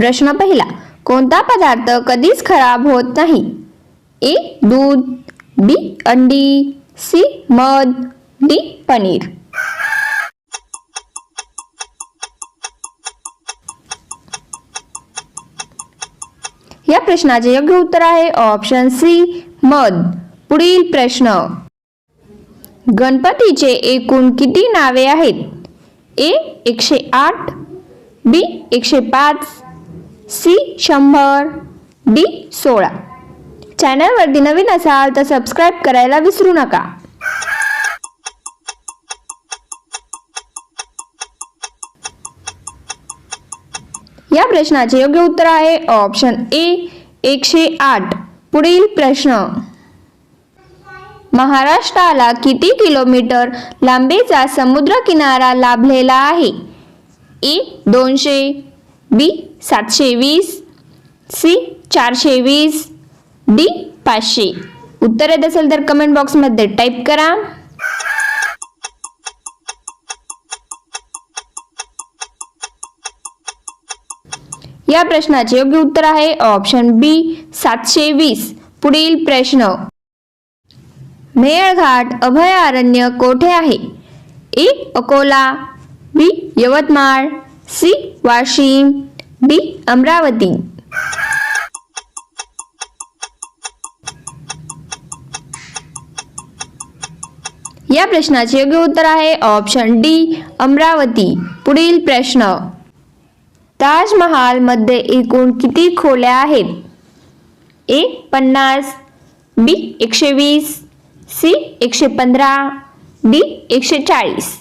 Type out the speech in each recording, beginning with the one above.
प्रश्न पहिला कोणता पदार्थ कधीच खराब होत नाही? ए दूध बी अंडी सी मध डी पनीर. या प्रश्नाचे योग्य उत्तर आहे ऑप्शन सी मध. पुढील प्रश्न. गणपतीचे एकूण किती नावे आहेत? ए एकशे आठ बी एकशे पाच सी शंभर डी सोळा. चॅनलवरती नवीन असाल तर सबस्क्राईब करायला विसरू नका. या प्रश्नाचे योग्य उत्तर आहे ऑप्शन ए एकशे आठ. पुढील प्रश्न. महाराष्ट्राला किती किलोमीटर लांबीचा समुद्र किनारा लाभलेला आहे? ए दोनशे बी सातशे वीस सी चारशे वीस डी पाचशे. उत्तर येत असेल तर कमेंट बॉक्समध्ये टाईप करा. या प्रश्नाचे योग्य उत्तर आहे ऑप्शन बी सातशे वीस. पुढील प्रश्न. मेळघाट अभयारण्य कोठे आहे? A Akola B Yavatmal C Washim D Amravati. या प्रश्नाचे योग्य उत्तर आहे ऑप्शन डी अमरावती. पुढील प्रश्न. ताजमहाल मध्ये एकूण किती खोल्या आहेत? ए पन्नास बी एकशे वीस सी एकशे पंधरा डी एकशे चाळीस.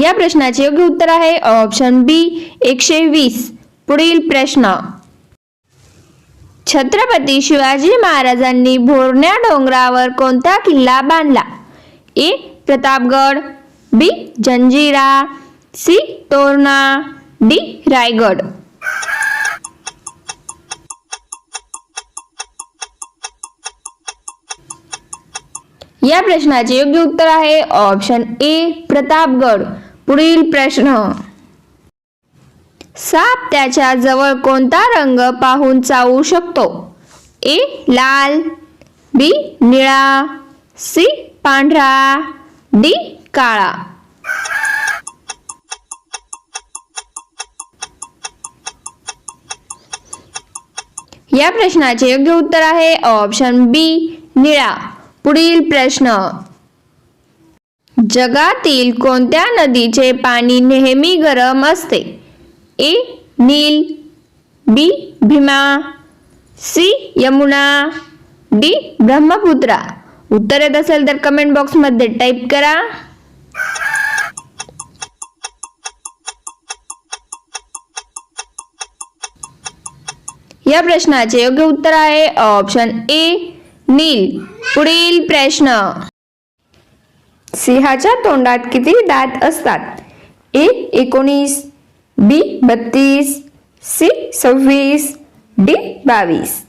या प्रश्नाचे योग्य उत्तर आहे. ऑप्शन बी एकशे वीस. पुढील प्रश्न. छत्रपती शिवाजी महाराजांनी भोरण्या डोंगरावर कोणता किल्ला बांधला? A Pratapgad B Janjira C Torna D Raigad. या प्रश्नाचे योग्य उत्तर आहे. Option A Pratapgad. पुढील प्रश्न. साप त्याच्याजवळ कोणता रंग पाहून चावू शकतो? ए लाल बी निळा सी पांढरा डी काळा. या प्रश्नाचे योग्य उत्तर आहे ऑप्शन बी निळा. पुढील प्रश्न. जगातील कोणत्या नदीचे पाणी नेहमी गरम असते? A. Nile B. Bhima C. Yamuna D. Brahmaputra. उत्तर येत असेल तर कमेंट बॉक्समध्ये टाईप करा. या प्रश्नाचे योग्य उत्तर आहे ऑप्शन ए नील. पुढील प्रश्न. सिंहाच्या तोंडात किती दात असतात? ए एकोणीस बी बत्तीस सी सव्वीस डी बावीस.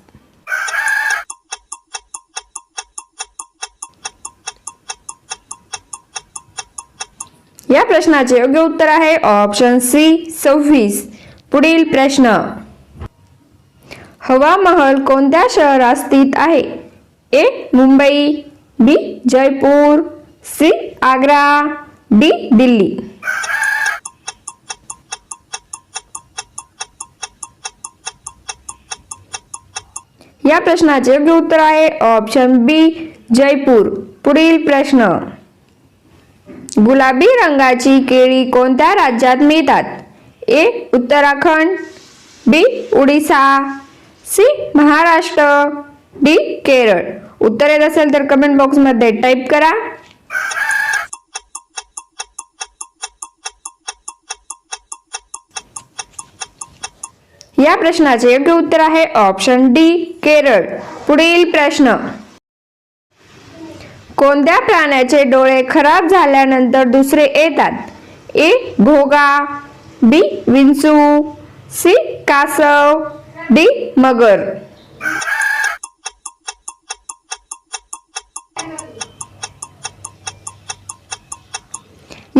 या प्रश्नाचे योग्य उत्तर आहे ऑप्शन सी सव्वीस. पुढील प्रश्न. हवा महल कोणत्या शहरात स्थित आहे? A Mumbai B Jaipur C Agra D Delhi. या प्रश्नाचे योग्य उत्तर आहे ऑप्शन बी जयपूर. पुढील प्रश्न. गुलाबी रंगाची केळी कोणत्या राज्यात मिळतात? A Uttarakhand B Orissa C Maharashtra D Kerala. उत्तर येत असेल तर कमेंट बॉक्समध्ये टाईप करा. या प्रश्नाचे योग्य उत्तर आहे ऑप्शन डी केरळ. पुढील प्रश्न. कोणत्या प्राण्याचे डोळे खराब झाल्यानंतर दुसरे येतात? ए भोगा बी विंचू सी कासव डी मगर.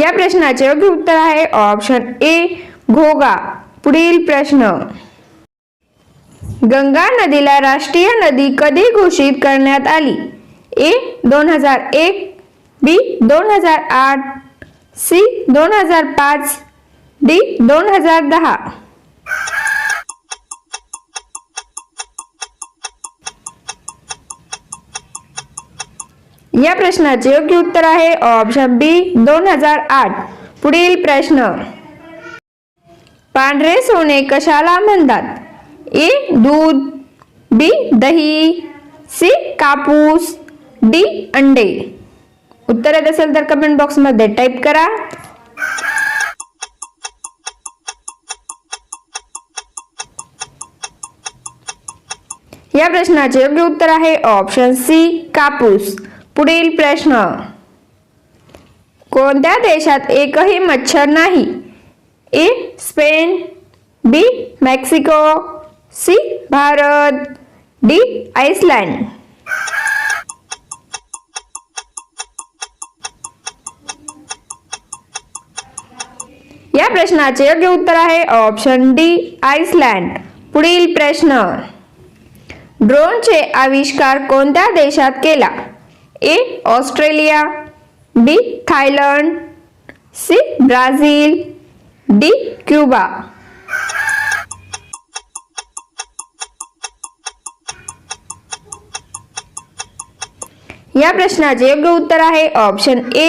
या प्रश्नाचे योग्य उत्तर आहे ऑप्शन ए घोगा पुढील प्रश्न. गंगा नदीला राष्ट्रीय नदी कधी घोषित करण्यात आली? ए दोन हजार एक बी दोन हजार आठ सी दोन हजार पाच डी दोन हजार दहा. या प्रश्नाचे योग्य उत्तर आहे ऑप्शन बी दोन हजार आठ. पुढील प्रश्न. पांढरे सोने कशाला म्हणतात? ए दूध बी दही सी कापूस डी अंडे. उत्तर येत असेल तर कमेंट बॉक्समध्ये टाईप करा. या प्रश्नाचे योग्य उत्तर आहे ऑप्शन सी कापूस. पुढील प्रश्न. कोणत्या देशात एकही मच्छर नाही? A Spain B Mexico C Bharat. D Iceland. या प्रश्नाचे योग्य उत्तर आहे ऑप्शन डी आइसलँड. पुढील प्रश्न. ड्रोनचे आविष्कार कोणत्या देशात केला? A Australia. B Thailand. C Brazil. D Cuba. या प्रश्नाचे योग्य उत्तर आहे ऑप्शन ए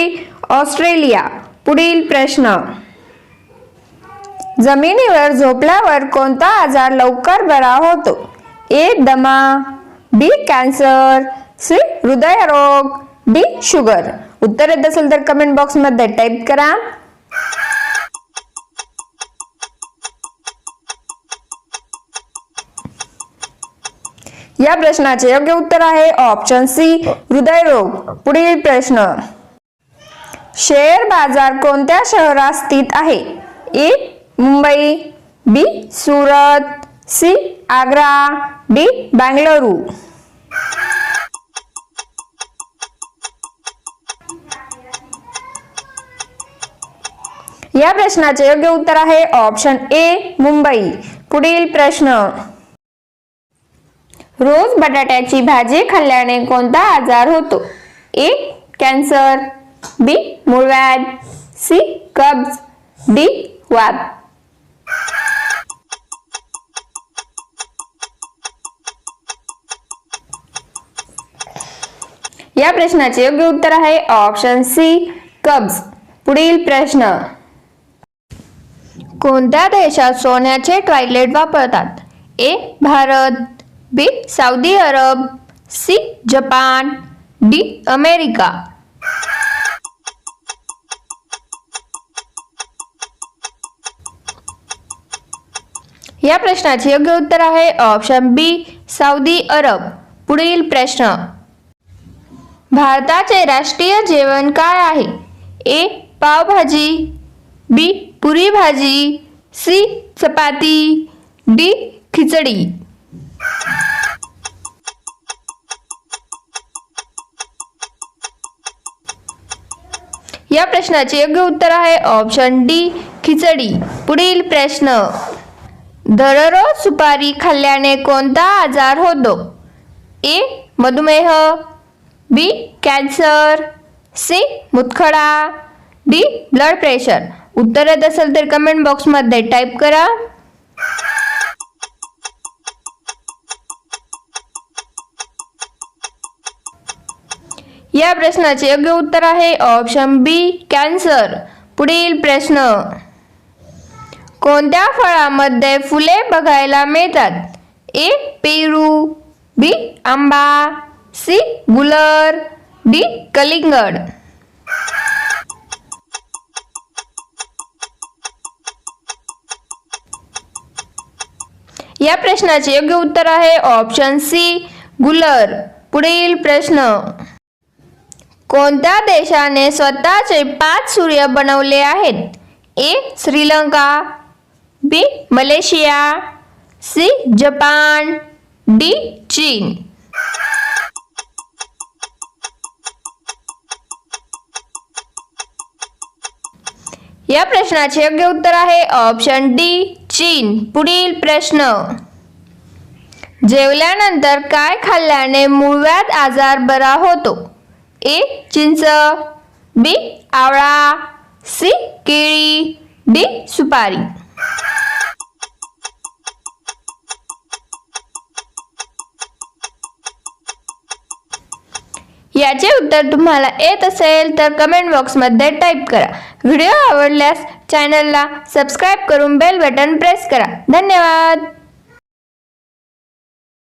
ऑस्ट्रेलिया. पुढील प्रश्न. जमिनीवर झोपल्यावर कोणता आजार लवकर बरा होतो? ए दमा बी कॅन्सर सी हृदयरोग डी शुगर. उत्तर येत असेल तर कमेंट बॉक्समध्ये टाईप करा. या प्रश्नाचे योग्य उत्तर आहे ऑप्शन सी हृदयरोग पुढील प्रश्न. शेअर बाजार कोणत्या शहरात स्थित आहे? A Mumbai B Surat C Agra D Bengaluru या प्रश्नाचे योग्य उत्तर आहे ऑप्शन ए मुंबई. पुढील प्रश्न. रोज बटाट्याची भाजी खाल्ल्याने कोणता आजार होतो? ए कॅन्सर बी मूळव्याध सी कब्ज डी वात. या प्रश्नाचे योग्य उत्तर आहे ऑप्शन सी कब्ज. पुढील प्रश्न. कोणत्या देशात सोन्याचे टॉयलेट वापरतात? A Bharat B Saudi Arab C Japan D America. या प्रश्नाचे योग्य उत्तर आहे ऑप्शन बी सौदी अरब. पुढील प्रश्न. भारताचे राष्ट्रीय जेवण काय आहे? ए पावभाजी बी पुरी भाजी सी चपाती डी खिचडी. या प्रश्नाचे योग्य उत्तर आहे ऑप्शन डी खिचडी. पुढील प्रश्न. दररोज सुपारी खाल्ल्याने कोणता आजार होतो? ए मधुमेह. B cancer. C मुतखडा. D blood pressure. उत्तर येत असेल तर कमेंट बॉक्समध्ये टाईप करा. या प्रश्नाचे योग्य उत्तर आहे. ऑप्शन बी कॅन्सर पुढील प्रश्न. कोणत्या फळामध्ये फुले बघायला मिळतात? ए पेरू. बी आंबा. सी गुलर. डी कलिंगड. या प्रश्नाचे योग्य उत्तर आहे. ऑप्शन सी गुलर. पुढील प्रश्न. कोणत्या देशाने स्वतःचे पाच सूर्य बनवले आहेत? A Sri Lanka B Malaysia C Japan D चीन. या प्रश्नाचे योग्य उत्तर आहे ऑप्शन डी चीन. पुढील प्रश्न. जेवल्यानंतर काय खाल्ल्याने मूळव्याध आजार बरा होतो? ए चिंच. बी आवळा. सी केळी. डी सुपारी. याचे उत्तर तुम्हाला येत असेल तर कमेंट बॉक्समध्ये टाईप करा. व्हिडिओ आवडल्यास चॅनलला सबस्क्राईब करून बेल बटन प्रेस करा. धन्यवाद!